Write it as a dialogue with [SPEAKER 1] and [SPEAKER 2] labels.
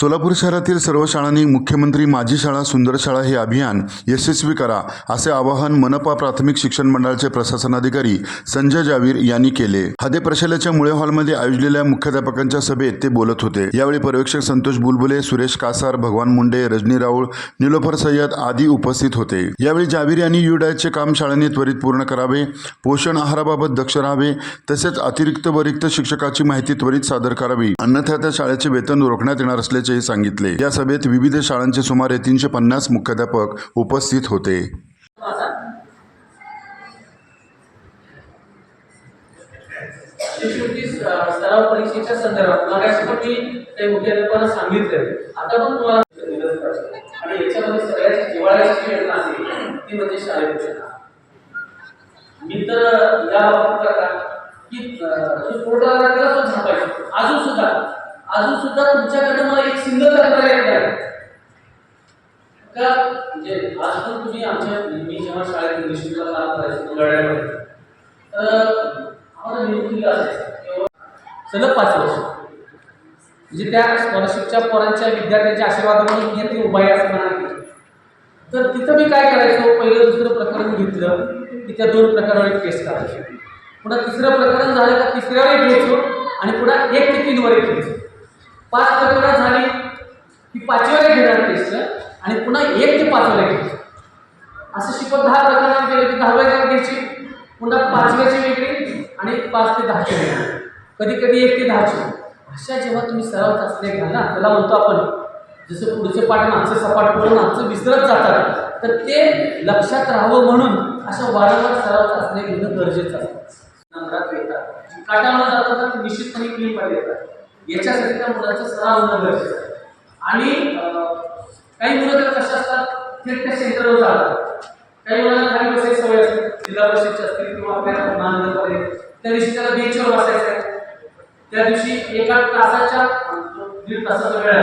[SPEAKER 1] सोलापूर शहरातील सर्व शाळांनी मुख्यमंत्री माझी शाळा सुंदर शाळा हे अभियान यशस्वी करा असे आवाहन मनपा प्राथमिक शिक्षण मंडळाचे प्रशासनाधिकारी संजय जावीर यांनी केले. हदे प्रशालेच्या मुळे हॉलमध्ये आयोजलेल्या मुख्याध्यापकांच्या सभेत ते बोलत होते. यावेळी पर्यवेक्षक संतोष बुलबुले सुरेश कासार भगवान मुंडे रजनी राऊळ निलोफर सय्यद आदी उपस्थित होते. यावेळी जावीर यांनी युडायचे काम शाळांनी त्वरित पूर्ण करावे पोषण आहाराबाबत दक्ष राहावे तसेच अतिरिक्त वरिक्त शिक्षकाची माहिती त्वरित सादर करावी. अन्यथा त्या शाळेचे वेतन रोखण्यात येणार असल्याचे असल्याचेही सांगितले. या सभेत विविध शाळांचे सुमारे तीनशे पन्नास मुख्याध्यापक उपस्थित होते.
[SPEAKER 2] सराव परीक्षेच्या संदर्भात पण मी काही मुख्याध्यापकांना सांगितलं. आता पण तुम्हाला आणि याच्यामध्ये ती म्हणजे मी तर या बाबतीत करता की तो झापायचो अजून सुद्धा. अजून सुद्धा तुमच्याकडे मला एक सिंगल तक्रार येत नाही का? म्हणजे आज पण तुम्ही आमच्या मी जेव्हा शाळेत इंग्लिश मीडियमला काम करायचो मंगळवाड्यामध्ये तर आम्हाला असायचं सलग पाच वर्ष. म्हणजे त्या स्कॉलरशिपच्या पोरांच्या विद्यार्थ्यांच्या आशीर्वादामुळे मी ते उभा आहे असं म्हणाल तर तिथं मी काय करायचो? पहिलं दुसरं प्रकरण घेतलं. की त्या दोन प्रकारावर केस करायची. पुन्हा तिसरं प्रकरण झालं का तिसऱ्यावर घ्यायचो आणि पुन्हा एक ते तीनवर घ्यायचो पाच प्रकरण झाली. की पाचव्याला घेणार केसचं आणि पुन्हा एक ते पाचव्याला घ्यायची असं शिकवत दहा प्रकरणात गेलं की दहाव्याला घ्यायची पुन्हा पाचव्याची वेगळी आणि पाच ते दहाची वेगळी कधी कधी एक ते दहाची अशा जेव्हा तुम्ही सराव चाचण्या घ्याल ना त्याला म्हणतो आपण जसं पुढचे पाठ मागचं सपाट पडून मागचं विसरत जातात तर ते लक्षात राहावं म्हणून अशा वारंवार सराव चाचण्या घेणं गरजेचं असतं. नंबरात येतात. काटावर जातात तर निश्चितपणे क्लीन पाहिजे येतात याच्यासाठी त्या मुलाचा सराव होणं गरजेचं आहे. आणि काही मुलं तर कशा असतात? थेट त्या सेंटरवर जातात. काही मुलांना खाली बसायची सवय असते. जिल्हा परिषदची असतील किंवा आपल्याला महानगरपालिका त्या दिवशी त्याला बेंचवर बसायचं आहे. त्या दिवशी एका तासाच्या दीड तासाचा वेळ